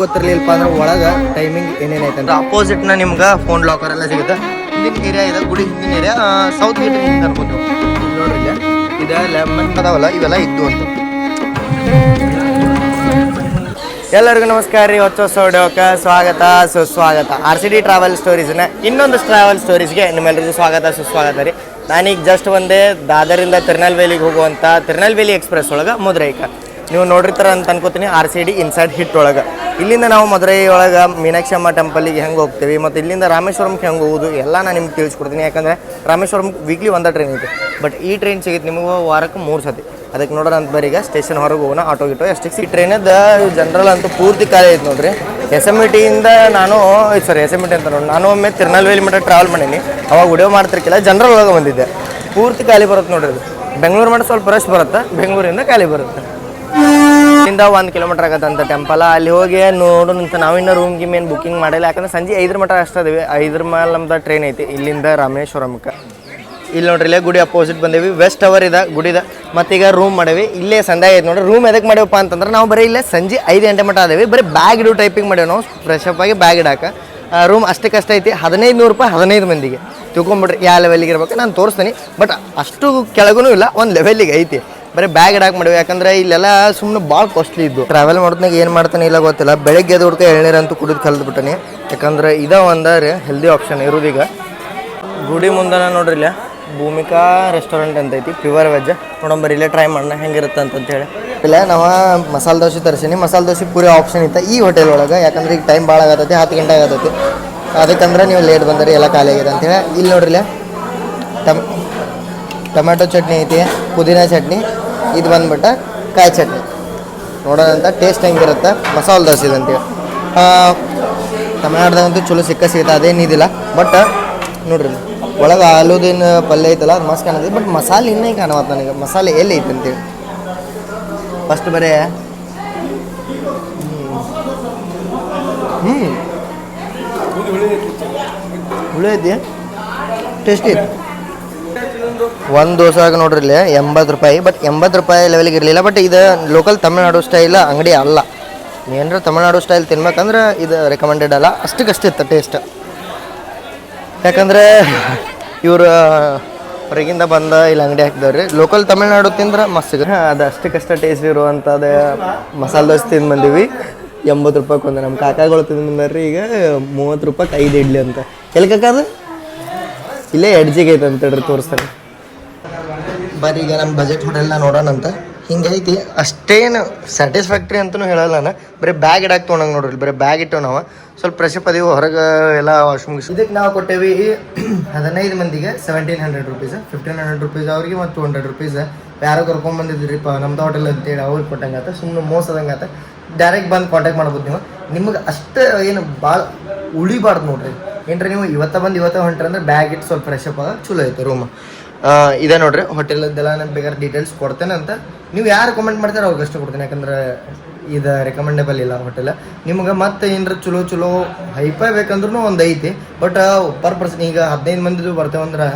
ಗೊತ್ತಿರ್ಲಿಲ್ಲಪ್ಪ ಅಂದ್ರೆ ಒಳಗ ಟೈಮಿಂಗ್ ಏನೇನ್ ಐತೆ ಅಂದ್ರೆ ಅಪೋಸಿಟ್ನ ನಿಮ್ಗೆ ಫೋನ್ ಲಾಕರ್ ಎಲ್ಲ ಸಿಗುತ್ತೆ. ಹಿಂದಿನ ಏರಿಯಾ ಇದೆ, ಗುಡಿ ಹಿಂದಿನ ಏರಿಯಾ ಸೌತ್ ಗೇಟ್ ಅನ್ಬೋದು ನೋಡ್ರಿ ಇದೆ ಲೆಮನ್ ಅದಾವಲ್ಲ, ಇವೆಲ್ಲ ಇದ್ದು ಅಂತ. ಎಲ್ಲರಿಗೂ ನಮಸ್ಕಾರ ರೀ, ಹೊಚ್ಚ ವಿಡಿಯೋಕ್ಕೆ ಸ್ವಾಗತ, ಸುಸ್ವಾಗತ. ಆರ್ ಸಿ ಡಿ ಟ್ರಾವೆಲ್ ಸ್ಟೋರೀಸ್ನ ಇನ್ನೊಂದು ಟ್ರಾವೆಲ್ ಸ್ಟೋರೀಸ್ಗೆ ನಿಮ್ಮೆಲ್ಲರಿಗೂ ಸ್ವಾಗತ, ಸುಸ್ವಾಗತ ರೀ. ನಾನೀಗ ಜಸ್ಟ್ ಒಂದೇ ದಾದರಿಂದ ತಿರುನಲ್ವೇಲಿಗೆ ಹೋಗುವಂಥ ತಿರುನಲ್ವೇಲಿ ಎಕ್ಸ್ಪ್ರೆಸ್ ಒಳಗೆ ಮುದ್ರೈಕ ನೀವು ನೋಡಿರ್ತಾರ ಅಂತ ಅನ್ಕೋತೀನಿ. R C D inside it ಒಳಗೆ. ಇಲ್ಲಿಂದ ನಾವು ಮದುರೈ ಒಳಗೆ ಮೀನಾಕ್ಷಮ್ಮ ಟೆಂಪಲಿಗೆ ಹೆಂಗೆ ಹೋಗ್ತೀವಿ, ಮತ್ತು ಇಲ್ಲಿಂದ ರಾಮೇಶ್ವರಂಗೆ ಹೆಂಗೆ ಹೋಗೋದು, ಎಲ್ಲ ನಾನು ನಿಮ್ಗೆ ತಿಳಿಸ್ಕೊಡ್ತೀನಿ. ಯಾಕಂದರೆ ರಾಮೇಶ್ವರಂ ವೀಕ್ಲಿ ಒಂದು ಟ್ರೈನ್ ಐತೆ ಬಟ್ ಈ ಟ್ರೈನ್ ಸಿಗುತ್ತೆ ನಿಮಗೆ ವಾರಕ್ಕೆ ಮೂರು ಸತಿ ಅದಕ್ಕೆ ನೋಡೋಣ ಅಂತ ಬರೀಗ ಸ್ಟೇಷನ್ ಹೊರಗೆ ಹೋಗೋಣ ಆಟೋ ಗಿಟೋ ಎಷ್ಟಕ್ಕೆ ಈ ಟ್ರೈನದ ಜನರಲ್ ಅಂತೂ ಪೂರ್ತಿ ಖಾಲಿ ಐತೆ ನೋಡ್ರಿ. ಎಸ್ ಎಂ ಇ ಟಿಯಿಂದ ನಾನು sorry S M E T ಅಂತ ನೋಡಿ ನಾನು ಒಮ್ಮೆ ತಿರುನಲ್ವೇಲಿ ಮಟ್ಟ ಟ್ರಾವೆಲ್ ಮಾಡೀನಿ. ಅವಾಗ ವಿಡಿಯೋ ಮಾಡ್ತಿರ್ಕಿಲ್ಲ ಜನರಲ್ ಒಳಗೆ ಬಂದಿದ್ದೆ. ಪೂರ್ತಿ ಖಾಲಿ ಬರುತ್ತೆ ನೋಡ್ರಿ ಅದು. ಬೆಂಗಳೂರು ಮಟ್ಟ ಸ್ವಲ್ಪ ರಶ್ ಬರುತ್ತೆ, ಬೆಂಗಳೂರಿಂದ ಖಾಲಿ ಬರುತ್ತೆ. ಇಲ್ಲಿಂದ ಒಂದು ಕಿಲೋಮೀಟರ್ ಆಗತ್ತಂತ ಟೆಂಪಲ್ ಅಲ್ಲಿ ಹೋಗಿ ನೋಡು ನಿಂತ ನಾವಿನ್ನ ರೂಮ್ ಗಿಮ್ ಏನು ಬುಕಿಂಗ್ ಮಾಡಿಲ್ಲ. ಯಾಕಂದ್ರೆ ಸಂಜೆ ಐದರ ಮಟ್ಟ ಅಷ್ಟು ಐದ್ರ ಮೇಲೆ ನಮ್ದು ಟ್ರೈನ್ ಐತಿ. ಇಲ್ಲಿಂದ ರಾಮೇಶ್ವರಮ್ಗೆ ಇಲ್ಲಿ ನೋಡ್ರಿ ಇಲ್ಲೇ ಗುಡಿ ಅಪೋಸಿಟ್ ಬಂದೇವಿ. ವೆಸ್ಟ್ ಅವರ್ ಇದೆ, ಗುಡಿದ. ಮತ್ತೀಗ ರೂಮ್ ಮಾಡೇವಿ. ಇಲ್ಲೇ ಸಂಧ್ಯಾ ಐತೆ ನೋಡ್ರಿ. ರೂಮ್ ಎದಕ್ಕೆ ಮಾಡೇವಪ್ಪ ಅಂತಂದ್ರೆ ನಾವು ಬರೀ ಇಲ್ಲೇ ಸಂಜೆ ಐದು ಗಂಟೆ ಮಟ್ಟ ಅದೇವಿ. ಬರೀ ಬ್ಯಾಗ್ ಇಡು ಟೈಪಿಂಗ್ ಮಾಡೇವಿ ನಾವು. ಫ್ರೆಶ್ ಅಪ್ ಆಗಿ ಬ್ಯಾಗ್ ಇಡಾಕ. ರೂಮ್ ಅಷ್ಟಕ್ಕಷ್ಟೇ ಐತಿ. ಹದಿನೈದು ನೂರು ರೂಪಾಯಿ ಹದಿನೈದು ಮಂದಿಗೆ. ತಿಳ್ಕೊಂಬಿಡ್ರಿ, ಯಾವ ಲೆವೆಲಿಗೆ ಇರ್ಬೇಕು. ನಾನು ತೋರಿಸ್ತೀನಿ. ಬಟ್ ಅಷ್ಟು ಕೆಳಗೂ ಇಲ್ಲ. ಒಂದು ಲೆವೆಲಿಗೆ ಐತಿ. ಬರೀ ಬ್ಯಾಗ್ ಇಡಾಕ್ ಮಾಡಿವಿ. ಯಾಕಂದ್ರೆ ಇಲ್ಲೆಲ್ಲ ಸುಮ್ಮನೆ ಭಾಳ ಕಾಸ್ಟ್ಲಿ ಇದ್ದು. ಟ್ರಾವೆಲ್ ಮಾಡೋದ್ನಾಗ ಏನು ಮಾಡ್ತಾನೆ ಇಲ್ಲ ಗೊತ್ತಿಲ್ಲ. ಬೆಳಗ್ಗೆ ಎದ್ದು ಹುಡ್ಕ ಎಳ್ನೀರು ಅಂತೂ ಕುಡಿದು ಕಲ್ದು ಬಿಟ್ಟನಿ. ಯಾಕಂದ್ರೆ ಇದ ಒಂದಾರೆ ಹೆಲ್ದಿ ಆಪ್ಷನ್ ಇರೋದೀಗ ಗುಡಿ ಮುಂದನ ನೋಡ್ರಿ ಇಲ್ಲ. ಭೂಮಿಕಾ ರೆಸ್ಟೋರೆಂಟ್ ಅಂತ ಐತಿ. ಪ್ಯೂರ್ ವೆಜ್ ನೋಡಂಬರಿ ಇಲ್ಲೇ ಟ್ರೈ ಮಾಡೋಣ ಹೆಂಗಿರುತ್ತೆ ಅಂತ ಹೇಳಿ. ಇಲ್ಲ ನಾವು ಮಸಾಲೆ ದೋಸೆ ತರಿಸೀನಿ. ಮಸಾಲೆ ದೋಸೆ ಪೂರಿ ಆಪ್ಷನ್ ಇತ್ತು ಈ ಹೋಟೆಲ್ ಒಳಗೆ. ಯಾಕಂದ್ರೆ ಈಗ ಟೈಮ್ ಭಾಳ ಆಗತ್ತೈತಿ ಹತ್ತು ಗಂಟೆ ಆಗತ್ತೈತಿ ಅದಕ್ಕಂದ್ರೆ ನೀವು ಲೇಟ್ ಬಂದರೆ ಎಲ್ಲ ಖಾಲಿ ಆಗಿದೆ ಅಂತೇಳಿ ಇಲ್ಲಿ ನೋಡ್ರಿ ಇಲ್ಲೇ. ಟಮ್ ಟೊಮ್ಯಾಟೊ ಚಟ್ನಿ ಐತಿ, ಪುದೀನ ಚಟ್ನಿ. ಇದು ಬಂದ್ಬಿಟ್ಟು ಕಾಯಿ ಚಟ್ನಿ. ನೋಡೋಣ ಅಂತ ಟೇಸ್ಟ್ ಹೆಂಗಿರುತ್ತೆ ಮಸಾಲೆ ದೋಸೆ ಇದಂತೇಳಿ ತಮಿಳ್ನಾಡ್ದಾಗಂತೂ ಚಲೋ ಸಿಕ್ಕ ಸಿಗುತ್ತೆ ಅದೇನಿದಿಲ್ಲ ಬಟ್ ನೋಡ್ರಿ ಒಳಗೆ ಆಲೂದಿನ ಪಲ್ಯ ಐತಲ್ಲ, ಅದು ಮಸ್ತ್ ಕಾಣುತ್ತೆ. ಬಟ್ ಮಸಾಲೆ ಇನ್ನೇ ಕಾಣುತ್ತೆ ನನಗೆ. ಮಸಾಲೆ ಎಲ್ಲಿ ಐತೆ ಅಂತೇಳಿ ಫಸ್ಟ್ ಬರೇ ಹ್ಞೂ ಹುಳಿ ಐತಿ ಟೇಸ್ಟಿ ಐತಿ. ಒಂದು? ದೋಸಾಗ ನೋಡ್ರಿ ಇಲ್ಲಿ ಎಂಬತ್ತು ರೂಪಾಯಿ. ಬಟ್ ಎಂಬತ್ತು ರೂಪಾಯಿ ಲೆವೆಲ್ಗೆ ಇರಲಿಲ್ಲ. ಬಟ್ ಇದು ಲೋಕಲ್ ತಮಿಳ್ನಾಡು ಸ್ಟೈಲ್ ಅಂಗಡಿ ಅಲ್ಲ. ಏನಾರ ತಮಿಳ್ನಾಡು ಸ್ಟೈಲ್ ತಿನ್ಬೇಕಂದ್ರೆ ಇದು ರೆಕಮೆಂಡೆಡ್ ಅಲ್ಲ. ಅಷ್ಟಕ್ಕಷ್ಟು ಇತ್ತು ಟೇಸ್ಟ್ ಯಾಕಂದ್ರೆ ಇವರು ಹೊರಗಿಂದ ಬಂದ ಇಲ್ಲಿ ಅಂಗಡಿ ಹಾಕಿದವ್ರಿ. ಲೋಕಲ್ ತಮಿಳ್ನಾಡು ತಿಂದ್ರೆ ಮಸ್ತ್ ಸಿಗುತ್ತೆ. ಅದು ಅಷ್ಟಕ್ಕಷ್ಟ ಟೇಸ್ಟ್ ಇರುವಂಥದ್ದು ಮಸಾಲೆ ದೋಸೆ ತಿಂದು ಬಂದೀವಿ. ಎಂಬತ್ತು ರೂಪಾಯಿ ಒಂದು. ನಮ್ಮ ಕಾಕಾಗಳು ತಿಂದು ಬಂದಾರ್ರಿ ಈಗ ಮೂವತ್ತು ರೂಪಾಯಿ ಐದು ಇಡ್ಲಿ ಅಂತ. ಎಲ್ಲಿ ಕಾಕದು ಇಲ್ಲೇ ಎಡ್ಜಿಗೆ ಐತೆ ಅಂತ ಹೇಳ್ರಿ ತೋರಿಸ್ತಾರೆ ಬರೀ ಈಗ ನಮ್ಮ ಬಜೆಟ್ ನೋಡೋಣ ಅಂತ. ಹಿಂಗೈತಿ. ಅಷ್ಟೇನು ಸ್ಯಾಟಿಸ್ಫ್ಯಾಕ್ಟ್ರಿ ಅಂತಲೂ ಹೇಳಲ್ಲ ನಾನು. ಬರೀ ಬ್ಯಾಗ್ ಇಡಕ್ಕೆ ತೊಗೊಂಡಂಗೆ ನೋಡ್ರಿ, ಬರೀ ಬ್ಯಾಗ್ ಇಟ್ಟು ನಾವು. ಸ್ವಲ್ಪ ಫ್ರೆಶ್ ಅಪ್ ಅದೀವಿ ಹೊರಗೆ ಎಲ್ಲ ವಾಶ್ರೂಮ್ ಇದಕ್ಕೆ ನಾವು ಕೊಟ್ಟೇವಿ ಹದಿನೈದು ಮಂದಿಗೆ seventeen hundred rupees fifteen hundred rupees ಅವ್ರಿಗೆ ಮತ್ತು ಟು ಹಂಡ್ರೆಡ್ ರುಪೀಸ್ ಯಾರೋ ಕರ್ಕೊಂಬಂದಿದ್ರಿಪ್ಪ ನಮ್ದು ಹೋಟೆಲ್ ಅಂತೇಳಿ ಅವ್ರಿಗೆ ಕೊಟ್ಟಂಗಾತ ಸುಮ್ಮನೆ ಮೋಸದಂಗಾತ ಡೈರೆಕ್ಟ್ ಬಂದು ಕಾಂಟ್ಯಾಕ್ಟ್ ಮಾಡ್ಬೋದು ನೀವು. ನಿಮ್ಗೆ ಅಷ್ಟು ಏನು ಭಾಳ ಉಳಿಬಾರ್ದು ನೋಡ್ರಿ. ಏನ್ರಿ ನೀವು ಇವತ್ತ ಬಂದು ಇವತ್ತ ಹೊಂಟ್ರಿ ಅಂದ್ರೆ ಬ್ಯಾಗ್ ಇಟ್ಟು ಸ್ವಲ್ಪ ಫ್ರೆಶ್ ಅಪ್ ಆಗ ಚಲೋ ಐತೆ ರೂಮ್ ಇದೆ ನೋಡ್ರಿ. ಹೋಟೆಲ್ದೆಲ್ಲ ನಾನು ಬೇಕಾದ್ರೆ ಡೀಟೇಲ್ಸ್ ಕೊಡ್ತೇನೆ ಅಂತ. ನೀವು ಯಾರು ಕಮೆಂಟ್ ಮಾಡ್ತಾರೆ ಅವ್ರಿಗೆ ಅಷ್ಟೇ ಕೊಡ್ತೇನೆ, ಯಾಕಂದ್ರೆ ಇದು ರೆಕಮೆಂಡೇಬಲ್ ಇಲ್ಲ ಹೋಟೆಲ್ ನಿಮ್ಗೆ ಮತ್ತೆ ಏನಾರ ಚಲೋ ಚಲೋ ಹೈಫೈ ಬೇಕಂದ್ರೂ ಒಂದು ಐತಿ. ಬಟ್ ಪರ್ ಪರ್ಸನ್ ಈಗ ಹದಿನೈದು ಮಂದಿದು ಬರ್ತೇವಂದ್ರೆ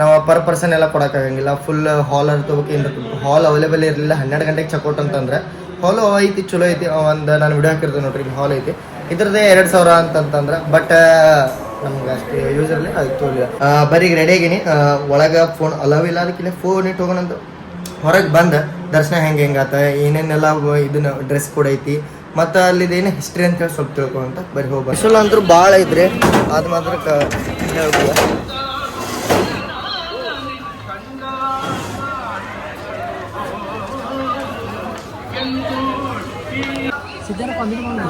ನಾವು ಪರ್ ಪರ್ಸನ್ ಎಲ್ಲ ಕೊಡೋಕ್ಕಾಗಂಗಿಲ್ಲ ಫುಲ್ ಹಾಲ್ ತಗೋಕೆ ಹಾಲ್ ಅವೈಲೇಬಲ್ ಇರಲಿಲ್ಲ. ಹನ್ನೆರಡು ಗಂಟೆಗೆ ಚೆಕ್ಔಟ್ ಅಂತಂದ್ರೆ ಹಾಲು ಐತಿ, ಚಲೋ ಐತಿ. ಒಂದು ನಾನು ವಿಡಿಯೋ ಹಾಕಿರ್ತೀನಿ ನೋಡ್ರಿ ಹಾಲ್ ಐತಿ. ಇದ್ರದ್ದೇ ಎರಡು ಸಾವಿರ ಅಂತಂತಂದ್ರೆ ಬಟ್ ನಮ್ಗೆ ಅಷ್ಟು ಯೂಸ್ ಇರಲಿ ಅದು ತೋಲಿಲ್ಲ. ಬರೀ ರೆಡಿ ಆಗೀನಿ. ಒಳಗೆ ಫೋನ್ ಅಲವ್ ಇಲ್ಲ ಅದಕ್ಕೆ ಫೋನ್ ಇಟ್ಟು ಹೋಗೋಣಂದು ಹೊರಗೆ ಬಂದ ದರ್ಶನ ಹೆಂಗೆ ಹೆಂಗಾತ ಏನೇನೆಲ್ಲ ಇದನ್ನ ಡ್ರೆಸ್ ಕೂಡ ಐತಿ ಮತ್ತು ಅಲ್ಲಿದೇನು ಹಿಸ್ಟ್ರಿ ಅಂತ ಹೇಳಿ ಸ್ವಲ್ಪ ತಿಳ್ಕೊಂತ ಬರಿ ಹೋಗಿ ಬಸ್ಸಲ್ಲ ಅಂತೂ ಭಾಳ ಐತ್ರಿ. ಅದು ಮಾತ್ರ ಕ ಹೇಳ್ಬೋದು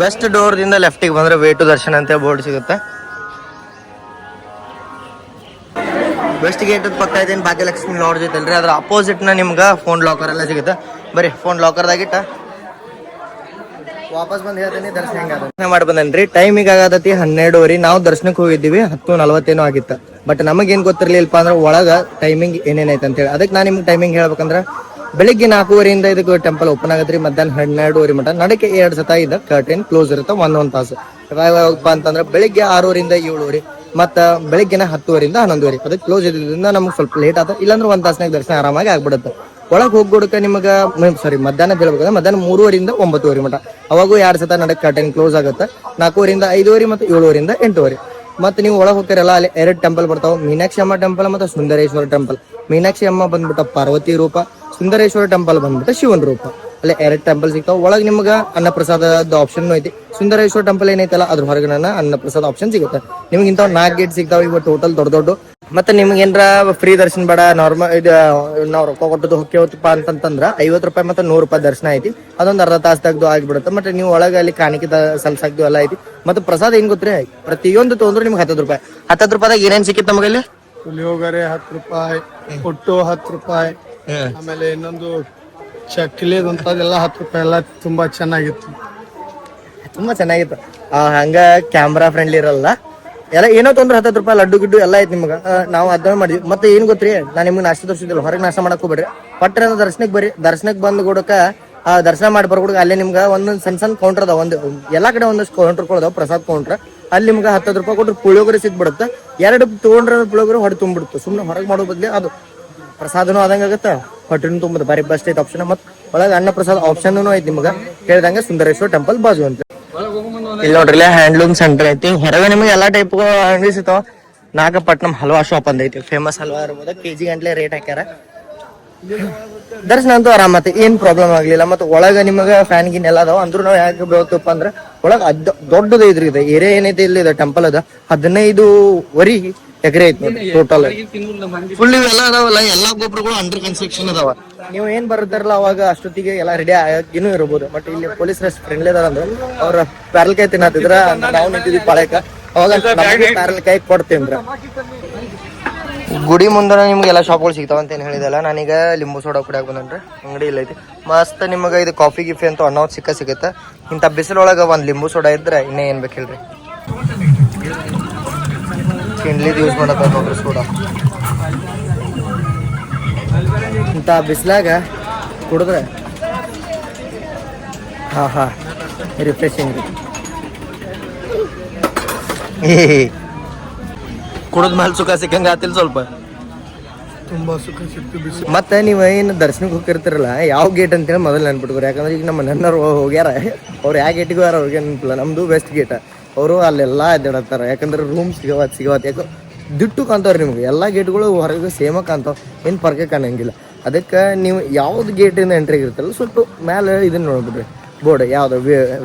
ವೆಸ್ಟ್ ಡೋರ್ದಿಂದ ಲೆಫ್ಟಿಗೆ ಬಂದ್ರೆ ವೇ ಟು ದರ್ಶನ ಅಂತ ಬೋರ್ಡ್ ಸಿಗುತ್ತೆ. ವೆಸ್ಟ್ ಗೇಟ್ ಪಕ್ಕ ಇದೇನು ಭಾಗ್ಯಲಕ್ಷ್ಮಿ ಲಾಡ್ಜ್ ಐತಲ್ರಿ ಅದ್ರ ಅಪೋಸಿಟ್ನ ನಿಮ್ಗೆ ಫೋನ್ ಲಾಕರ್ ಎಲ್ಲ ಸಿಗುತ್ತೆ. ಬರೀ ಫೋನ್ ಲಾಕರ್ದಾಗಿಟ್ಟ ವಾಪಸ್ ಬಂದು ಹೇಳ್ತೀನಿ ದರ್ಶನ ಹೆಂಗ ದರ್ಶನ ಮಾಡಿ ಬಂದನ್ರಿ? ಟೈಮಿಗೆ ಆಗತೈತಿ ಹನ್ನೆರಡುವರೆ. ನಾವು ದರ್ಶನಕ್ಕೆ ಹೋಗಿದ್ದೀವಿ ಹತ್ತು ನಲವತ್ತೇನೋ ಆಗಿತ್ತು. ಬಟ್ ನಮಗೇನು ಗೊತ್ತಿರಲಿಲ್ಲಪ್ಪ ಅಂದ್ರೆ ಒಳಗೆ ಟೈಮಿಂಗ್ ಏನೇನೈತೆ ಅಂತೇಳಿ. ಅದಕ್ಕೆ ನಾನು ನಿಮ್ಗೆ ಟೈಮಿಂಗ್ ಹೇಳ್ಬೇಕಂದ್ರೆ ಬೆಳಿಗ್ಗೆ ನಾಲ್ಕೂವರೆಯಿಂದ ಇದಕ್ಕೆ ಟೆಂಪಲ್ ಓಪನ್ ಆಗತ್ರಿ ಮಧ್ಯಾಹ್ನ ಹನ್ನೆರಡುವರೆ ಮಟ. ನಡಕ್ಕೆ ಎರಡು ಸತ ಇದೆ ಕರ್ಟೆನ್ ಕ್ಲೋಸ್ ಇರುತ್ತೆ ಒಂದೊಂದು ತಾಸು. ಯಾವಾಗಪ್ಪ ಅಂತಂದ್ರೆ ಬೆಳಿಗ್ಗೆ ಆರೂವರಿಂದ ಏಳುವರೆ. ಮತ್ತು ಬೆಳಿಗ್ಗೆನ ಹತ್ತುವರಿಂದ ಹನ್ನೊಂದುವರೆ. ಅದಕ್ಕೆ ಕ್ಲೋಸ್ ಇದ್ದಿದ್ದರಿಂದ ನಮ್ಗೆ ಸ್ವಲ್ಪ ಲೇಟ್ ಆತ. ಇಲ್ಲಾಂದ್ರೆ ಒಂದ್ ತಾಸನಾಗ ದರ್ಶನ ಆರಾಮಾಗಿ ಆಗ್ಬಿಡುತ್ತೆ. ಒಳಗೆ ಹೋಗ್ಬಿಡಕ್ಕೆ ನಿಮಗೆ ಸಾರಿ ಮಧ್ಯಾಹ್ನ ಹೇಳ್ಬೇಕಂದ್ರೆ ಮಧ್ಯಾಹ್ನ ಮೂರುವರಿಂದ ಒಂಬತ್ತುವರೆ ಮಟ ಅವಾಗೂ ಎರಡು ಸತ ನಡಕ್ಕೆ ಕರ್ಟನ್ ಕ್ಲೋಸ್ ಆಗುತ್ತೆ. ನಾಲ್ಕುವರಿಂದ ಐದುವರೆ ಮತ್ತು ಏಳುವರಿಂದ ಎಂಟುವರೆ. ಮತ್ತೆ ನೀವು ಒಳಗೆ ಹೋಗ್ತಾರಲ್ಲ, ಅಲ್ಲಿ ಎರಡು ಟೆಂಪಲ್ ಬರ್ತಾವೆ. ಮೀನಾಕ್ಷಿ ಅಮ್ಮ ಟೆಂಪಲ್ ಮತ್ತು ಸುಂದರೇಶ್ವರ ಟೆಂಪಲ್ ಮೀನಾಕ್ಷಿ ಅಮ್ಮ ಬಂದ್ಬಿಟ್ಟ ಪಾರ್ವತಿ ರೂಪ, ಸುಂದರೇಶ್ವರ ಟೆಂಪಲ್ ಬಂದ್ಬಿಟ್ಟ ಶಿವನ್ ರೂಪ. ಅಲ್ಲಿ ಎರಡು ಟೆಂಪಲ್ ಸಿಗ್ತಾವ. ಒಳಗೆ ನಿಮ್ಗೆ ಅನ್ನಪ್ರಸಾದದ ಆಪ್ಷನ್ ಐತಿ. ಸುಂದರೇಶ್ವರ ಟೆಂಪಲ್ ಏನೈತಲ್ಲ ಅದ್ರ ಹೊರಗಡೆ ಅನ್ನಪ್ರಸಾದ ಆಪ್ಷನ್ ಸಿಗುತ್ತೆ. ನಿಮ್ಗೆ ಇಂಥವ್ ನಾಲ್ಕು ಗೇಟ್ ಸಿಗ್ತಾವ ಇವ ಟೋಟಲ್ ದೊಡ್ಡ ದೊಡ್ಡ. ಮತ್ತೆ ನಿಮ್ಗೆ ಏನ್ರ ಫ್ರೀ ದರ್ಶನ ಬೇಡ ನಾರ್ಮಲ್ ಇದು ನಾವು ರೊಕ್ಕ ಕೊಟ್ಟದ್ದು ಹೊಕ್ಕೆವತ್ತಪ್ಪ ಅಂತಂತಂದ್ರ ಐವತ್ತು ರೂಪಾಯಿ ಮತ್ತೆ ನೂರು ರೂಪಾಯಿ ದರ್ಶನ ಐತಿ. ಅದೊಂದು ಅರ್ಧ ತಾಸು ತೆಗ್ದು ಆಗಿಬಿಡುತ್ತೆ. ಮತ್ತೆ ನೀವು ಒಳಗೆ ಅಲ್ಲಿ ಕಾಣಿಕೆ ಸಲ್ಸಾಕ್ದು ಎಲ್ಲ ಐತಿ. ಮತ್ತೆ ಪ್ರಸಾದ ಹೆಂಗ್ ಗೊತ್ತ್ರಿ? ಪ್ರತಿಯೊಂದು ತೊಗೊಂಡ್ರೆ ನಿಮ್ಗೆ ಹತ್ತತ್ತು ರೂಪಾಯಿ. ಹತ್ತತ್ತು ರೂಪಾಯಿದಾಗ ಏನೇನ್ ಸಿಕ್ಕಿತ್ತು ನಮಗೆ ಇಲ್ಲಿ ಪುಳಿಯೋಗರೆ ಹತ್ತು ರೂಪಾಯಿ ಒಟ್ಟು ಹತ್ತು ರೂಪಾಯಿ ಆಮೇಲೆ ಇನ್ನೊಂದು ಚಕ್ಲಿದಂತದೆಲ್ಲ ಹತ್ತು ರೂಪಾಯಿ ಎಲ್ಲ ತುಂಬಾ ಚೆನ್ನಾಗಿತ್ತು. ತುಂಬಾ ಚೆನ್ನಾಗಿತ್ತು. ಆ, ಹಂಗ ಕ್ಯಾಮ್ರಾ ಫ್ರೆಂಡ್ಲಿ ಇರಲ್ಲ. ಎಲ್ಲ ಏನೋ ತೊಂದ್ರೆ ಹತ್ತತ್ತು ರೂಪಾಯಿ ಲಡ್ಡು ಗಿಡ್ಡು ಎಲ್ಲ ಐತಿ ನಿಮ್ಗೆ. ನಾವು ಅದನ್ನ ಮಾಡಿದ್ವಿ. ಮತ್ತೆ ಏನ್ ಗೊತ್ತ್ರಿ? ನಾನು ನಿಮ್ಗೆ ನಾಷ್ಟ ತೋರಿಸಿದಿಲ್ಲ ಹೊರಗೆ ನಾಷ್ಟ ಮಾಡಕ್ ಹೋಗ್ಬೇಡ್ರಿ. ಪಟ್ಟಣ ದರ್ಶನಕ್ಕೆ ಬರ್ರಿ. ದರ್ಶನಕ್ಕೆ ಬಂದು ಕೊಡಕ ಆ ದರ್ಶನ ಮಾಡಿ ಬರ್ಕೊಡಕ ಅಲ್ಲೇ ನಿಮ್ಗೆ ಒಂದೊಂದು ಸಣ್ಣ ಸಣ್ಣ ಕೌಂಟರ್ ಅದಾವ. ಒಂದು ಎಲ್ಲಾ ಕಡೆ ಒಂದಷ್ಟು ಕೌಂಟರ್ ಅದಾವ ಪ್ರಸಾದ್ ಕೌಂಟರ್ ಅಲ್ಲಿ ನಿಮ್ಗೆ ಹತ್ತತ್ತು ರೂಪಾಯಿ ಕೊಟ್ರೆ ಪುಳಿಯೋಗರೆ ಸಿಕ್ಬಿಡುತ್ತೆ ಎರಡು ತೊಗೊಂಡ್ರೆ ಪುಳಿಯೋಗರೆ ಹೊಡೆ ತುಂಬಿಡುತ್ತೆ. ಸುಮ್ಮನೆ ಹೊರಗೆ ಮಾಡೋ ಬದ್ಲಿ ಅದು ಪ್ರಸಾದನೂ ಆದಂಗ ಆಗತ್ತ. ಹೊಟ್ಟೆನೂ ತುಂಬದ ಬಾರಿ ಬೆಸ್ಟ್ ಐತೆ ಆಪ್ಷನ್ ಮತ್ತೆ ಒಳಗ ಅನ್ನ ಪ್ರಸಾದ ಆಪ್ಷನ್ ಐತಿ ನಿಮಗ. ಕೇಳ್ದಂಗೆ ಸುಂದರೇಶ್ವರ ಟೆಂಪಲ್ ಬಾಜು ಅಂತ. ಇಲ್ಲಿ ನೋಡ್ರಿ ಹ್ಯಾಂಡ್ಲೂಮ್ ಸೆಂಟರ್ ಐತಿ. ಹೊರಗೆ ನಿಮಗೆ ಎಲ್ಲಾ ಟೈಪ್ ಅಂಗಡಿ ಸಿಗ್ತಾವ. ನಾಗಪಟ್ನಂ ಹಲ್ವಾ ಶಾಪ್ ಅಂತ ಐತಿ. ಫೇಮಸ್ ಹಲ್ವಾ ಇರ್ಬೋದು. ಕೆಜಿ ಗಂಟ್ಲೆ ರೇಟ್ ಹಾಕ್ಯಾರ. ದರ್ಶನ ಅಂತೂ ಆರಾಮ ಮತ್ತೆ ಏನ್ ಪ್ರಾಬ್ಲಮ್ ಆಗ್ಲಿಲ್ಲ. ಮತ್ತೆ ಒಳಗ ನಿಮಗ ಫ್ಯಾನ್ ಗಿನ್ ಎಲ್ಲ ಅದಾವ. ಅಂದ್ರೂ ನಾವ್ ಯಾಕೆ ಬೇಕಪ್ಪ ಅಂದ್ರೆ ಒಳಗ ಅದ್ ದೊಡ್ಡದ ಇದ್ರಿ ಇದೆ. ಏರಿಯಾ ಏನೈತೆ ಇಲ್ಲಿ ಇದೆ ಟೆಂಪಲ್ ಅದ. ಹದಿನೈದು ವರಿ ಎಕರೆ ಐತಿ ಟೋಟಲ್ ಫುಲ್ ಇವೆಲ್ಲ ಅದಾವಲ್ಲ ಎಲ್ಲಾ ಗೊಬ್ಬರಗಳು ಅಂಡರ್ ಕನ್ಸ್ಟ್ರಕ್ಷನ್ ಅದಾವ. ನೀವು ಏನ್ ಬರುತ್ತಾರಲ್ಲ ಅವಾಗ ಅಷ್ಟೊತ್ತಿಗೆ ಎಲ್ಲ ರೆಡಿ ಆಗಿನೂ ಇರಬಹುದು ಬಟ್ ಇಲ್ಲಿ ಪೊಲೀಸ್ ಫ್ರೆಂಡ್ಲಿ ಅದಾರ ಅಂದ್ರೆ ಅವ್ರ ಪ್ಯಾರಲ್ ಕಾಯಿ ತಿನ್ನತ್ತಿದ್ರ ನಾವು ನಿಂತಿದ್ವಿ ಪಾಳ್ಯಕ್ಕ ಅವಾಗ ಪ್ಯಾರಲ್ ಕಾಯಿ ಕೊಡ್ತೇನ್ರ ಗುಡಿ ಮುಂದೆ ನಿಮ್ಗೆ ಎಲ್ಲ ಶಾಪ್ಗಳು ಸಿಗ್ತಾವ ಅಂತ ಏನು ಹೇಳಿದಲ್ಲ ನಾನೀಗ ಲಿಂಬು ಸೋಡಾ ಕುಡಿಯಾಕ ಬಂದನ್ರಿ ಅಂಗಡಿ ಇಲ್ಲ ಐತಿ. ಮಸ್ತ್ ನಿಮಗೆ ಇದು ಕಾಫಿ ಗಿಫಿ ಅಂತ ಅನ್ನೋದು ಸಿಕ್ಕ ಸಿಗುತ್ತೆ. ಇಂಥ ಬಿಸಿಲೊಳಗೆ ಒಂದು ಲಿಂಬು ಸೋಡಾ ಇದ್ರೆ ಇನ್ನೇ ಏನು ಬೇಕು ಹೇಳ್ರಿ? ತಿನ್ಲಿದ್ ಯೂಸ್ ಮಾಡತ್ತ ನೋಡ್ರಿ ಸೋಡಾ. ಇಂಥ ಬಿಸಿಲಾಗ ಕುಡಿದ್ರೆ ಹಾ ಹಾ ರಿಫ್ರೆಶಿಂಗ್ ಕುಡಿದ ಮೇಲೆ ಸುಖ ಸಿಕ್ಕಂಗ ಆತಿಲ್ ಸ್ವಲ್ಪ? ತುಂಬಾ ಸುಖ ಸಿಕ್ತು ಬಿಸಿ ಮತ್ತೆ ನೀವು ಏನು ದರ್ಶನಕ್ಕೆ ಹೋಗಿರ್ತಿರಲ್ಲ ಯಾವ ಗೇಟ್ ಅಂತೇಳಿ ಮೊದಲು ನೆನ್ಪಿಟ್ಕೋರಿ. ಯಾಕಂದ್ರೆ ಈಗ ನಮ್ಮ ನನ್ನರು ಹೋಗ್ಯಾರ. ಅವ್ರು ಯಾವ ಗೇಟಿಗೆ ಹೋಗ್ಯಾರ ಅವ್ರಿಗೆ ನೆನಪಿಲ್ಲ ನಮ್ಮದು ವೆಸ್ಟ್ ಗೇಟ್ ಅವರು ಅಲ್ಲೆಲ್ಲ ಅಡ್ಡಾಡತ್ತಾರ ಯಾಕಂದ್ರೆ ರೂಮ್ ಸಿಗವತ್ ಸಿಗವತ್. ಯಾಕೋ ದಿಟ್ಟು ಕಾಣ್ತಾವ್ರಿ ನಿಮ್ಗೆ. ಎಲ್ಲ ಗೇಟ್ಗಳು ಹೊರಗೆ ಸೇಮ ಕಾಣ್ತಾವ. ಏನು ಪರ್ಕೆ ಕಾಣಂಗಿಲ್ಲ. ಅದಕ್ಕೆ ನೀವು ಯಾವ್ದು ಗೇಟಿಂದ ಎಂಟ್ರಿ ಇರ್ತಲ್ಲ ಸ್ವಲ್ಪ ಮೇಲೆ ಇದನ್ನ ನೋಡ್ಬಿಡ್ರಿ. ಬೋರ್ಡ್ ಯಾವ್ದು?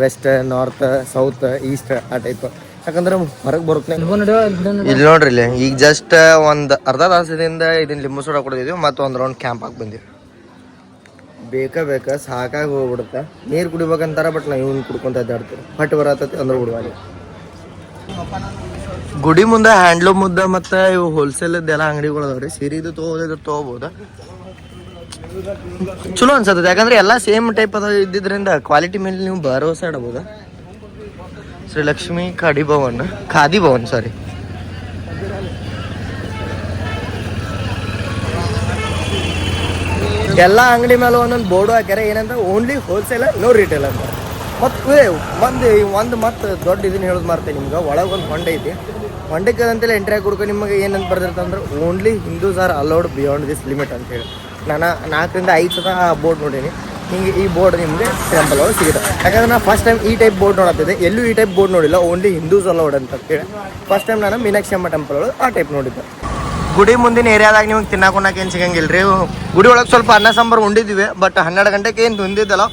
ವೆಸ್ಟ್ ನಾರ್ತ್ ಸೌತ್ ಈಸ್ಟ್ ಆ ಟೈಪ್ ಯಾಕಂದ್ರೆ ಹೊರಗೆ ಬರುತ್ತೆ. ಇಲ್ಲಿ ನೋಡ್ರಿ ಇಲ್ಲಿ. ಈಗ ಜಸ್ಟ್ ಒಂದ್ ಅರ್ಧ ತಾಸದಿಂದ ಇದನ್ನ ಲಿಂಬು ಸೋಡ ಕುಡಿದಿದ್ವಿ ಮತ್ತೆ ಒಂದ್ ರೌಂಡ್ ಕ್ಯಾಂಪ್ ಹಾಕ್ ಬಂದಿವಿ. ಬೇಕಾ ಬೇಕಾ. ಸಾಕಾಗಿ ಹೋಗ್ಬಿಡುತ್ತೆ. ನೀರು ಕುಡಿಬೇಕಂತಾರ ಬಟ್ ನಾವು ಇವ್ನ ಕುಡ್ಕೊಂತ ಇದ್ದಾಡ್ತೀವಿ ಹೊಟ್ಟೆ ಬರತೈತಿ ಅಂದ್ರೆ ಬಿಡುವಾಗ ಗುಡಿ ಮುಂದೆ ಹ್ಯಾಂಡ್ಲೂಮ್ ಮುದ್ದ ಮತ್ತೆ ಇವು ಹೋಲ್ಸೇಲ್ ಎಲ್ಲ ಅಂಗಡಿಗಳು ಅದಾವ್ರಿ. ಸೀರೆದು ತೊಗೋದಿದ್ರೆ ತೊಗೋಬೋದು? ಚಲೋ ಅನ್ಸತ್ತೆ ಯಾಕಂದ್ರೆ ಎಲ್ಲ ಸೇಮ್ ಟೈಪ್ ಅದ ಇದ್ದಿದ್ರಿಂದ ಕ್ವಾಲಿಟಿ ಮೇಲೆ ನೀವು ಭರವಸೆ ಇಡಬಹುದು ಶ್ರೀ ಲಕ್ಷ್ಮಿ ಖಾಡಿ ಭವನ್, ಖಾದಿ ಭವನ್ ಸಾರಿ ಎಲ್ಲ ಅಂಗಡಿ ಮೇಲೆ ಒಂದೊಂದು ಬೋರ್ಡು ಹಾಕ್ಯಾರ. ಏನಂತ ಓನ್ಲಿ ಹೋಲ್ಸೇಲ್ ನೋ ರಿಟೇಲ್ ಅಂತ. ಮತ್ತೆ ಒಂದು ಒಂದು ಮತ್ತು ದೊಡ್ಡ ಇದನ್ನ ಹೇಳೋದು ಮಾಡ್ತೇನೆ ನಿಮ್ಗೆ. ಒಳಗೆ ಒಂದು ಹೊಂಡೆ ಐತಿ. ಹೊಂಡಕ್ಕೆ ಅಂತೇಳಿ ಎಂಟ್ರಿ ಕೊಡ್ಕೊ ನಿಮಗೆ ಏನಂತ ಬರ್ದಿರ್ತಂದ್ರೆ only Hindus are allowed beyond this limit ಅಂತ ಹೇಳಿ. ನಾನು ನಾಲ್ಕರಿಂದ ಐದು ಸತ ಆ ಬೋರ್ಡ್ ನೋಡೀನಿ. ಹಿಂಗೆ ಈ ಬೋರ್ಡ್ ನಿಮಗೆ ಟೆಂಪಲ್ ಒಳಗೆ ಸಿಗುತ್ತೆ. ಯಾಕಂದ್ರೆ ನಾನು ಫಸ್ಟ್ ಟೈಮ್ ಈ ಟೈಪ್ ಬೋರ್ಡ್ ನೋಡತ್ತಿದ್ದೆ. ಎಲ್ಲೂ ಈ ಟೈಪ್ ಬೋರ್ಡ್ ನೋಡಿಲ್ಲ. ಓನ್ಲಿ ಹಿಂದೂಸ್ ಅಲೌಡ್ ಅಂತ ಹೇಳಿ. ಫಸ್ಟ್ ಟೈಮ್ ನಾನು ಮೀನಾಕ್ಷಿ ಅಮ್ಮ ಟೆಂಪಲ್ ಒಳಗೆ ಆ ಟೈಪ್ ನೋಡಿದ್ದೆ. ಗುಡಿ ಮುಂದಿನ ಏರಿಯಾದಾಗ ನಿಮ್ಗೆ ತಿನ್ನಕೊಂಡಕ್ಕೆ ಏನು ಸಿಗಂಗಿಲ್ಲ ರೀ ಗುಡಿ ಒಳಗೆ ಸ್ವಲ್ಪ ಅನ್ನ, ಸಾಂಬಾರು ಉಂಡಿದ್ದೀವಿ ಬಟ್ ಹನ್ನೆರಡು ಗಂಟೆಗೆ ಏನು ತಿಂದಿದ್ದಲ್ಲ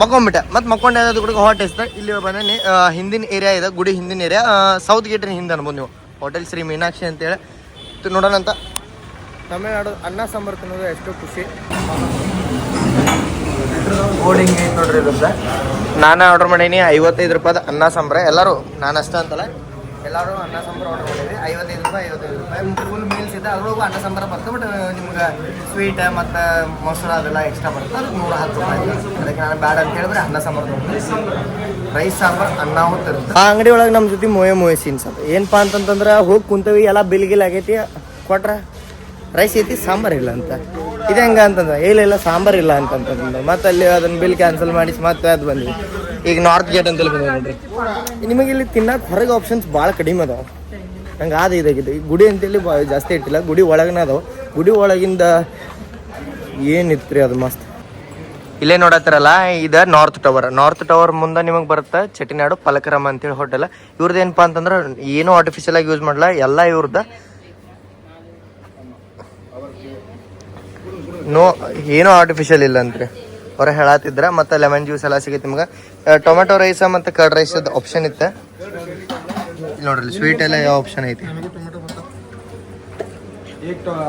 ಮಕ್ಕೊಂಬಿಟ್ಟೆ ಮತ್ತೆ ಮಕ್ಕೊಂಡೆ ಅದು ಕೂಡ ಹಾಟ್ ಇಷ್ಟ ಇಲ್ಲಿ ಬಂದೇನಿ ಆ, ಹಿಂದಿನ ಏರಿಯಾ ಇದೆ ಗುಡಿ ಹಿಂದಿನ ಏರಿಯಾ ಸೌತ್ ಗೇಟಿನ ಹಿಂದೆ ಅನ್ಬೋದು ನೀವು. ಹೋಟೆಲ್ ಶ್ರೀ ಮೀನಾಕ್ಷಿ ಅಂತೇಳಿ. ನೋಡೋಣ ಅಂತ. ತಮಿಳ್ನಾಡು ಅನ್ನ ಸಾಂಬಾರು ತಿನ್ನೋದು ಎಷ್ಟು ಖುಷಿ. ಬೋರ್ಡಿಂಗ್ ಐತೆ ನೋಡ್ರಿ ಇದ್ರದ್ದು? ನಾನು ಆರ್ಡರ್ ಮಾಡೀನಿ ಐವತ್ತೈದು ರೂಪಾಯ್ದು ಅನ್ನ ಸಾಂಬಾರ. ಎಲ್ಲರೂ ನಾನು ಅಷ್ಟೇ ಅಂತಲ್ಲ. ಎಲ್ಲರೂ ಅನ್ನ, ಸಾಂಬಾರು ಆರ್ಡರ್ ಮಾಡಿದ್ವಿ. ಐವತ್ತೈದು ರೂಪಾಯಿ ಐವತ್ತೈದು ರೂಪಾಯಿ. ಫುಲ್ ಮೀಲ್ಸ್ ಇದೆ. ಅದ್ರೊಳಗೂ ಅನ್ನ, ಸಾಂಬಾರ ಬರ್ತದೆ ಬಟ್ ನಿಮ್ಗೆ ಸ್ವೀಟ್ ಮತ್ತು ಮೊಸರು ಅದೆಲ್ಲ ಎಕ್ಸ್ಟ್ರಾ ಬರ್ತದೆ ಅದಕ್ಕೆ ನೂರ ಹತ್ತು ರೂಪಾಯಿ ಅದಕ್ಕೆ ನಾನು ಬೇಡ ಅಂತ ಹೇಳಿದ್ರೆ ಅನ್ನ, ಸಾಂಬಾರು ರೈಸ್ ಸಾಂಬಾರು ಅನ್ನ ಹೋಗ್ತಿರುತ್ತೆ ಆ ಅಂಗಡಿ ಒಳಗೆ ನಮ್ಮ ಜೊತೆ ಮೋಯೆ ಮೋಯೆ ಸೀನ್ಸ್ ಅದು ಏನಪ್ಪ ಅಂತಂತಂದ್ರೆ, ಹೋಗಿ ಕುಂತವಿ, ಎಲ್ಲ ಬಿಲ್ ಗಿಲ್ ಆಗೈತಿ. ಕೊಟ್ರೆ ರೈಸ್ ಐತಿ, ಸಾಂಬಾರ್ ಇಲ್ಲ ಅಂತ. ಇದು ಹೆಂಗ ಅಂತಂದ್ರೆ ಇಲ್ಲ ಇಲ್ಲ, ಸಾಂಬಾರ್ ಇಲ್ಲ ಅಂತಂತಂದ್ರೆ ಮತ್ತೆ ಅಲ್ಲಿ ಅದನ್ನ ಬಿಲ್ ಕ್ಯಾನ್ಸಲ್ ಮಾಡಿಸಿ ಮತ್ತೆ ಅದು ಬಂದ್ವಿ. ಈಗ ನಾರ್ತ್ ಗೇಟ್ ಅಂತೇಳಿ ಹೇಳಿ ನೋಡ್ರಿ. ನಿಮಗೆ ಇಲ್ಲಿ ತಿನ್ನಕ್ಕೆ ಹೊರಗೆ ಆಪ್ಷನ್ಸ್ ಭಾಳ ಕಡಿಮೆ ಅದಾವ. ನಂಗೆ ಅದು ಇದಾಗಿದೆ. ಈ ಗುಡಿ ಅಂತೇಳಿ ಬಾ ಜಾಸ್ತಿ ಇಟ್ಟಿಲ್ಲ. ಗುಡಿ ಒಳಗನ ಅದಾವ. ಗುಡಿ ಒಳಗಿಂದ ಏನಿತ್ರಿ ಅದು ಮಸ್ತ್. ಇಲ್ಲೇ ನೋಡತ್ತಿರಲ್ಲ ಇದು ನಾರ್ತ್ ಟವರ್ ನಾರ್ತ್ ಟವರ್ ಮುಂದೆ ನಿಮಗೆ ಬರುತ್ತೆ ಚಟಿನಾಡು ಪಲಕರಮ್ಮ ಅಂತೇಳಿ ಹೋಟೆಲ್ ಇವ್ರದ್ದು ಏನಪ್ಪ ಅಂತಂದ್ರೆ ಏನೂ ಆರ್ಟಿಫಿಷಿಯಲ್ ಆಗಿ ಯೂಸ್ ಮಾಡಲ್ಲ ಎಲ್ಲ ಇವ್ರದ್ದು ನೋ ಏನೂ ಆರ್ಟಿಫಿಷಿಯಲ್ ಇಲ್ಲ ಅಂತ್ರಿ. ಹೊರ ಹೇಳತ್ತಿದ್ರೆ ಮತ್ತು ಲೆಮನ್ ಜ್ಯೂಸ್ ಎಲ್ಲ ಸಿಗುತ್ತೆ ನಿಮ್ಗೆ. ಟೊಮೆಟೊ ರೈಸ ಮತ್ತು ಕರ್ಡ್ ರೈಸ್ ಆಪ್ಷನ್ ಇತ್ತು. ನೋಡ್ರಿ ಸ್ವೀಟ್ ಎಲ್ಲ ಯಾವ ಆಪ್ಷನ್ ಐತಿ?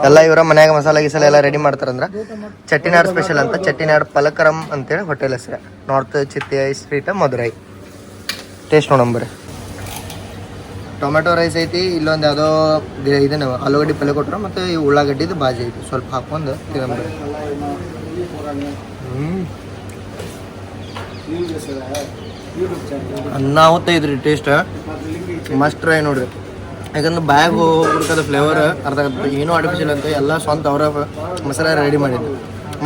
ಎಲ್ಲ ಇವರ ಮನ್ಯಾಗ ಮಸಾಲೆ ಗಿಸಾಲ ಎಲ್ಲ ರೆಡಿ ಮಾಡ್ತಾರಂದ್ರ. ಚಟ್ಟಿನಾಡ್ ಸ್ಪೆಷಲ್ ಅಂತ ಚಟ್ಟಿನಾಡ್ ಪಲಕರಂ ಅಂತೇಳಿ ಹೋಟೆಲ್ ಹೆಸರು. North Chitti street Madurai. Taste ನೋಡಂಬ್ರಿ tomato rice ಐತಿ, ಇಲ್ಲೊಂದು ಯಾವುದೋ ಇದನ್ನ ಆಲೂಗಡ್ಡೆ ಪಲ್ಯ ಕೊಟ್ರ ಮತ್ತು ಈ ಉಳ್ಳಾಗಡ್ಡಿದು ಬಾಜಿ ಐತಿ. ಸ್ವಲ್ಪ ಹಾಕೊಂಡು ತಿನ್ನಬ್ರಿ ಹ್ಮ್. ಅನ್ನ ಇದ್ರಿ ಟೇಸ್ಟ್ ಮಸ್ಟ್ ಟ್ರೈ ನೋಡ್ರಿ. ಯಾಕಂದ್ರೆ ಬ್ಯಾಗ್ ಹೋಗ್ಬಿಡ್ತದ ಫ್ಲೇವರ್ ಅರ್ಧ ಏನೂ ಆರ್ಟಿಫಿಷಿಯಲ್ ಅಂತ ಎಲ್ಲ ಸ್ವಂತ ಅವರ ಮಸಾಲೆ ರೆಡಿ ಮಾಡಿದ್ರು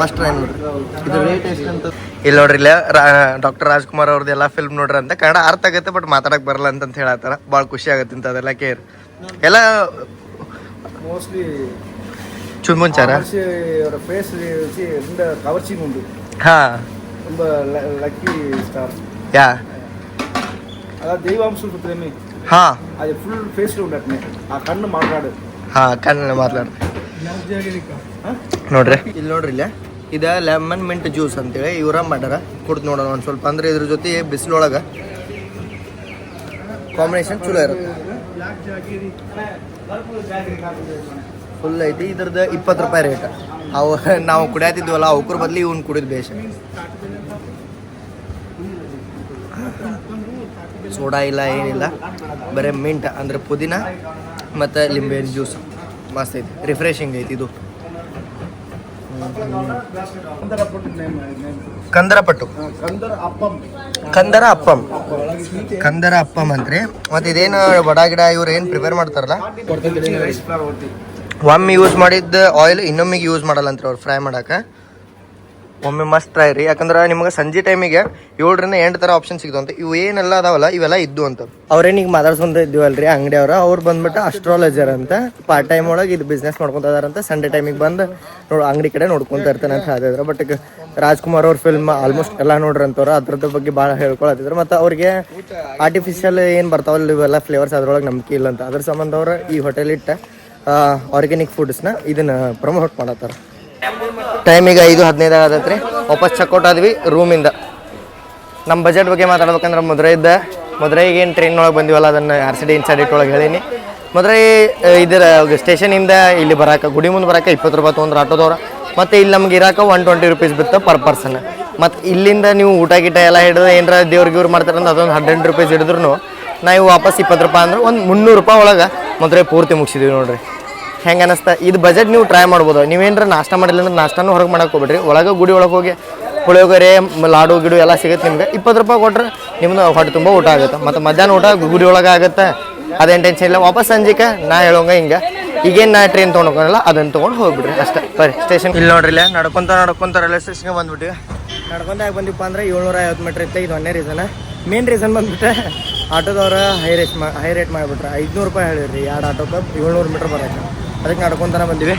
ಮಸ್ಟ್ ಟ್ರೈ ನೋಡ್ರಿ. ಇದು ರೇಟ್ ಎಷ್ಟು ಅಂತ? ಇಲ್ಲಿ ನೋಡ್ರಿ ಇಲ್ಲ ಡಾಕ್ಟರ್ ರಾಜ್ಕುಮಾರ್ ಅವ್ರದ್ದು ಎಲ್ಲ ಫಿಲ್ಮ್ ನೋಡ್ರಿ ಅಂತ. ಕನ್ನಡ ಅರ್ಥ ಆಗತ್ತೆ ಬಟ್ ಮಾತಾಡಕ್ ಬರಲ್ಲ ಅಂತ ಹೇಳತ್ತಾರ. ಭಾಳ ಖುಷಿ ಆಗತ್ತೆ ಅಂತ ಅದೆಲ್ಲ ಕೇರ್. ಎಲ್ಲ ಮೋಸ್ಟ್ಲಿ ಚುಮ್ಮುಂಚಾರ ಕವರ್ಚಿಂಗ್ ಹಾಂ. ತುಂಬ ಲಕ್ಕಿ ಸ್ಟಾರ್ ಯಾ? ಅದ ದೇವಾಂಶ ಪ್ರೇಮಿ హా అది ಫುಲ್ ఫేస్ లో ఉండట్నే ಆ ಕಣ್ಣು ಮಾತಾಡು ಹಾ ಕಣ್ಣಲ್ಲಿ ಮಾತಾಡ ನೋಡ್ರಿ. ಇಲ್ಲಿ ನೋಡ್ರಿ ಇಲ್ಲ. ಇದ ಲೆಮನ್ ಮಿಂಟ್ ಜ್ಯೂಸ್ ಅಂತೇಳಿ ಇವ್ರ ಮಾಡ್ಯಾರ. ಕುಡ್ದು ನೋಡೋಣ ಒಂದು ಸ್ವಲ್ಪ. ಅಂದ್ರೆ ಇದ್ರ ಜೊತೆ ಬಿಸಿಲೊಳಗೆ ಕಾಂಬಿನೇಷನ್ ಚಲೋ ಇರುತ್ತೆ. ಫುಲ್ ಐತಿ. ಇದ್ರದ್ದು ಇಪ್ಪತ್ತು ರೂಪಾಯಿ ರೇಟ್ ಅವು ನಾವು ಕುಡಿಯತಿದ್ವಲ್ಲ ಅವ್ರ ಬದಲು ಇವ್ನು ಕುಡಿದ್ ಬೇಷ. ಸೋಡಾ ಇಲ್ಲ ಏನಿಲ್ಲ. ಬರೀ ಮಿಂಟ್ ಅಂದರೆ ಪುದೀನ ಮತ್ತು ಲಿಂಬೆಹಣ್ಣು ಜ್ಯೂಸ್ ಮಸ್ತ್ ಐತಿ. ರಿಫ್ರೆಶಿಂಗ್ ಐತಿ ಇದು. ಕಂದರಪಟ್ಟು ಕಂದರ ಅಪ್ಪಂ. ಕಂದರ ಅಪ್ಪಂ ಅಂದ್ರೆ ಮತ್ತೆ ಇದೇನು ಬಡ ಗಿಡ ಇವ್ರು ಏನು ಪ್ರಿಪೇರ್ ಮಾಡ್ತಾರಲ್ಲ? ಒಮ್ಮೆ ಯೂಸ್ ಮಾಡಿದ್ದ ಆಯಿಲ್ ಇನ್ನೊಮ್ಮೆಗೆ ಯೂಸ್ ಮಾಡಲ್ಲ ಅವ್ರು ಫ್ರೈ ಮಾಡಕ್ಕೆ ಒಮ್ಮೆ ಮಸ್ತ್ ಟ್ರೈ ರೀ. ಯಾಕಂದ್ರೆ ನಿಮಗೆ ಸಂಜೆ ಟೈಮಿಗೆ ಏಳರಿಂದ ಎಂಟು ಥರ ಆಪ್ಷನ್ ಸಿಗ್ತಾವಂತ ಇವು ಏನೆಲ್ಲ ಅದಾವಲ್ಲ, ಇವೆಲ್ಲ ಇದ್ದು ಅಂತ ಅವ್ರೇನೀಗ ಮಾತಾಡ್ಸ್ಕೊಂತ ಇದ್ದೀವಲ್ರಿ, ಅಂಗಡಿ ಅವ್ರ. ಅವ್ರು ಬಂದ್ಬಿಟ್ಟು ಅಸ್ಟ್ರಾಲಜರ್ ಅಂತ ಪಾರ್ಟ್ ಟೈಮ್ ಒಳಗೆ ಇದು ಬಿಸ್ನೆಸ್ ಮಾಡ್ಕೊತಾರಂತ ಸಂಡೇ ಟೈಮಿಗೆ ಬಂದು ನೋಡಿ, ಅಂಗಡಿ ಕಡೆ ನೋಡ್ಕೊಂತ ಇರ್ತಾನೆ ಅಂತ ಹೇಳಿದ್ರು. ಬಟ್ ರಾಜ್ಕುಮಾರ್ ಅವ್ರ ಫಿಲ್ಮ್ ಆಲ್ಮೋಸ್ಟ್ ಎಲ್ಲ ನೋಡ್ರಿ ಅಂತವ್ರು ಅದ್ರದ್ದು ಬಗ್ಗೆ ಭಾಳ ಹೇಳ್ಕೊಳತ್ತಿದ್ರು. ಮತ್ತು ಅವ್ರಿಗೆ ಆರ್ಟಿಫಿಷಿಯಲ್ ಏನು ಬರ್ತಾವಲ್ಲ, ಇವೆಲ್ಲ ಫ್ಲೇವರ್ಸ್ ಅದ್ರೊಳಗೆ ನಂಬಿಕೆ ಇಲ್ಲ ಅಂತ. ಅದ್ರ ಸಂಬಂಧ ಅವ್ರು ಈ ಹೋಟೆಲ್ ಇಟ್ಟ ಆರ್ಗ್ಯಾನಿಕ್ ಫುಡ್ಸ್ನ ಇದನ್ನ ಪ್ರಮೋಟ್ ಮಾಡತ್ತಾರ. ಟೈಮ್ ಈಗ ಐದು, ಹದಿನೈದು ರೀ ವಾಪಸ್ ಚೆಕ್ಔಟ್ ಆದ್ವಿ ರೂಮಿಂದ ನಮ್ಮ ಬಜೆಟ್ ಬಗ್ಗೆ ಮಾತಾಡ್ಬೇಕಂದ್ರೆ ಮದುರೈದ ಮದುರೈಗೆ ಏನು ಟ್ರೈನ್ ಒಳಗೆ ಬಂದಿವಲ್ಲ, ಅದನ್ನು ಆರ್ ಸಿ ಡಿ ಇನ್ಸೈಡ್ ಒಳಗೆ ಹೇಳೀನಿ. ಮದುರೈ ಇದರ ಸ್ಟೇಷನಿಂದ ಇಲ್ಲಿ ಬರಾಕ, ಗುಡಿ ಮುಂದೆ ಬರಾಕ ಇಪ್ಪತ್ತು ರೂಪಾಯಿ ತೊಗೊಂಡ್ರೆ ಆಟೋದವ್ರ ಮತ್ತು ಇಲ್ಲಿ ನಮ್ಗೆ ಇರಾಕ ಒನ್ ಟ್ವೆಂಟಿ ರುಪೀಸ್ ಬಿತ್ತು ಪರ್ ಪರ್ಸನ್ ಮತ್ತು ಇಲ್ಲಿಂದ ನೀವು ಊಟ ಗೀಟ ಎಲ್ಲ ಹಿಡಿದು ಏನಾರ ದೇವ್ರಿಗೆ ಇವ್ರು ಮಾಡ್ತಾರಂದ್ರೆ ಅದೊಂದು ಹಂಡ್ರೆಡ್ ರುಪೀಸ್ ಹಿಡಿದ್ರು ನಾವು ವಾಪಸ್ ಇಪ್ಪತ್ತು ರೂಪಾಯಿ ಅಂದ್ರೆ ಒಂದು ಮುನ್ನೂರು ರೂಪಾಯಿ ಒಳಗೆ ಮದುರೈ ಪೂರ್ತಿ ಮುಗಿಸಿದ್ವಿ ನೋಡ್ರಿ. ಹೆಂಗೆ ಅನಿಸ್ತಾ? ಇದು ಬಜೆಟ್ ನೀವು ಟ್ರೈ ಮಾಡ್ಬೋದು. ನೀವೇನಾರ ನಾಷ್ಟ ಮಾಡಿಲ್ಲ ಅಂದ್ರೆ ನಾಷ್ಟಾನು ಹೊರಗೆ ಮಾಡಕ್ಕೆ ಹೋಗ್ಬಿಡ್ರಿ. ಒಳಗೆ ಗುಡಿ ಒಳಗೆ ಹೋಗಿ ಪುಳಿಯೋಗರೆ ಲಾಡು ಗಿಡು ಎಲ್ಲ ಸಿಗುತ್ತೆ ನಿಮ್ಗೆ. ಇಪ್ಪತ್ತು ರೂಪಾಯಿ ಕೊಟ್ರೆ ನಿಮ್ದು ಹೊಟ್ಟೆ ತುಂಬ ಊಟ ಆಗುತ್ತೆ. ಮತ್ತು ಮಧ್ಯಾಹ್ನ ಊಟ ಗುಡಿ ಒಳಗೆ ಆಗುತ್ತೆ. ಅದೇನು ಟೆನ್ಷನ್ ಇಲ್ಲ. ವಾಪಸ್ ಸಂಜೆಗೆ ನಾ ಹೇಳೋಂಗ ಹಿಂಗೆ. ಈಗೇನು ನಾ ಟ್ರೈನ್ ತೊಗೊಂಡು ಹೋಗೋಲ್ಲ ಅದನ್ನು ತೊಗೊಂಡು ಹೋಗ್ಬಿಡ್ರಿ ಅಷ್ಟೇ. ಬರೀ ಸ್ಟೇಷನ್ ಇಲ್ಲಿ ನೋಡ್ರಿ ಇಲ್ಲ ನಡ್ಕೊಂತ ನಡ್ಕೊಂತ ರೈಲ್ವೆ ಸ್ಟೇಷನ್ಗೆ ಬಂದ್ಬಿಟ್ಟು ನಡ್ಕೊಂತ ಯಾಕೆ ಬಂದಿಪ್ಪ ಅಂದ್ರೆ ಏಳ್ನೂರ ಐವತ್ತು ಮೀಟ್ರ್ ಇತ್ತು. ಇದು ಒಂದೇ ರೀಸನ್ ಮೇನ್ ರೀಸನ್ ಬಂದ್ಬಿಟ್ಟು ಆಟೋದವ್ರು ಹೈ ರೇಟ್ ಮಾ ಹೈ ರೇಟ್ ಮಾಡಿಬಿಟ್ರೆ. ಐದುನೂರು ರೂಪಾಯಿ ಹೇಳಿರಿ ಎರಡು ಆಟೋಕ್ಕೆ ಏಳ್ನೂರು ಮೀಟ್ರ್ ಬರೋಕ್ಕೆ ಅದಕ್ಕೆ ನಡ್ಕೊಂತಾನೆ ಬಂದಿವಿ.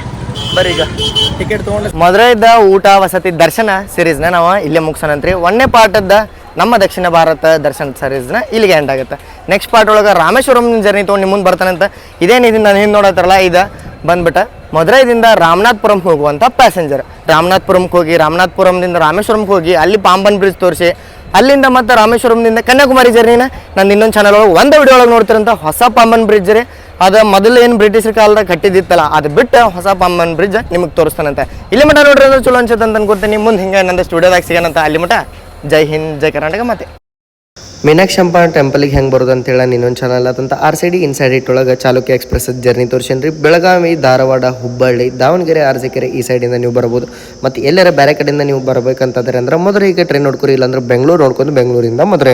ಬರೀ ಈಗ. ಟಿಕೆಟ್ ತೊಗೊಂಡು. ಮದುವೆ ಊಟ ವಸತಿ ದರ್ಶನ ಸೀರೀಸ್ನ ನಾವು ಇಲ್ಲೇ ಮುಗಿಸೋಣಂತ್ರಿ ಒಂದನೇ ಪಾಠದ ನಮ್ಮ ದಕ್ಷಿಣ ಭಾರತ ದರ್ಶನ ಸೀರೀಸ್ನ ಇಲ್ಲಿಗೆ ಎಂಡ್ ಆಗುತ್ತೆ. ನೆಕ್ಸ್ಟ್ ಪಾರ್ಟ್ ಒಳಗೆ ರಾಮೇಶ್ವರಂ ಜರ್ನಿ ತೊಗೊಂಡು ನಿಮ್ಮ ಮುಂದೆ ಬರ್ತಾನಂತ ಇದೇನು ಇದನ್ನು ನಾನು ಹಿಂದೆ ನೋಡತ್ತಾರಲ್ಲ, ಇದು ಬಂದ್ಬಿಟ್ಟು. ಮದುರೈದಿಂದ ರಾಮನಾಥ್ಪುರಂಗೆ ಹೋಗುವಂಥ ಪ್ಯಾಸೆಂಜರ್ ರಾಮನಾಥ್ಪುರಂಗೆ ಹೋಗಿ, ರಾಮನಾಥ್ಪುರಂದಿಂದ ರಾಮೇಶ್ವರಂಗೆ ಹೋಗಿ, ಅಲ್ಲಿ ಪಾಂಬನ್ ಬ್ರಿಡ್ಜ್ ತೋರಿಸಿ, ಅಲ್ಲಿಂದ ಮತ್ತು ರಾಮೇಶ್ವರಂದಿಂದ ಕನ್ಯಾಕುಮಾರಿ ಜರ್ನಿನ ನಾನು ಇನ್ನೊಂದು ಚಾನಲ್ ಒಳಗೆ, ಒಂದು ವಿಡಿಯೋ ಒಳಗೆ ನೋಡ್ತಿರೋಂಥ ಹೊಸ ಪಾಂಬನ್ ಬ್ರಿಡ್ಜ್ ರೀ. ಅದು ಮೊದಲು ಏನು ಬ್ರಿಟಿಷರ ಕಾಲದಾಗ ಕಟ್ಟಿದ್ದಿತ್ತಲ್ಲ, ಅದು ಬಿಟ್ಟು ಹೊಸ ಪಂಬನ್ ಬ್ರಿಡ್ಜ್ ನಿಮಗೆ ತೋರಿಸ್ತಾನಂತೆ. ಇಲ್ಲಿ ಮಟ ನೋಡ್ರಿ ಅಂದ್ರೆ ಚಲೋ ಅನ್ಸುತ್ತೆ ಅಂತ ಅನ್ಕೋತೀನಿ ಮುಂದೆ ಹಿಂಗೆ ನಂದು ಸ್ಟುಡಿಯೋದಾಗ ಸಿಗೋಣಂತ ಅಲ್ಲಿ ಮಟ ಜೈ ಹಿಂದ್, ಜೈ ಕರ್ನಾಟಕ ಮತ್ತೆ ಮೀನಾಕ್ಷಂಪ ಟೆಂಪಲಿಗೆ ಹೆಂಗೆ ಬರೋದು ಅಂತ ಹೇಳಿ ಇನ್ನೊಂದು ಚಾನಲ್ ಅದಂತ R C D inside it ಒಳಗೆ ಚಾಲುಕ್ಯ ಎಕ್ಸ್ಪ್ರೆಸ್ ಜರ್ನಿ ತೋರಿಸೇನ್ರಿ ಬೆಳಗಾವಿ, ಧಾರವಾಡ, ಹುಬ್ಬಳ್ಳಿ, ದಾವಣಗೆರೆ ಅರಸೀಕೆರೆ ಈ ಸೈಡಿಂದ ನೀವು ಬರ್ಬೋದು. ಮತ್ತು ಎಲ್ಲರ ಬೇರೆ ಕಡೆಯಿಂದ ನೀವು ಬರಬೇಕಂತಂದ್ರೆ ಅಂದ್ರೆ ಮೊದಲು ಈಗ ಟ್ರೈನ್ ನೋಡ್ಕೊರಿ, ಇಲ್ಲಾಂದ್ರೆ ಬೆಂಗಳೂರು ನೋಡ್ಕೊಂಡು ಬೆಂಗಳೂರಿಂದ ಮದುವೆ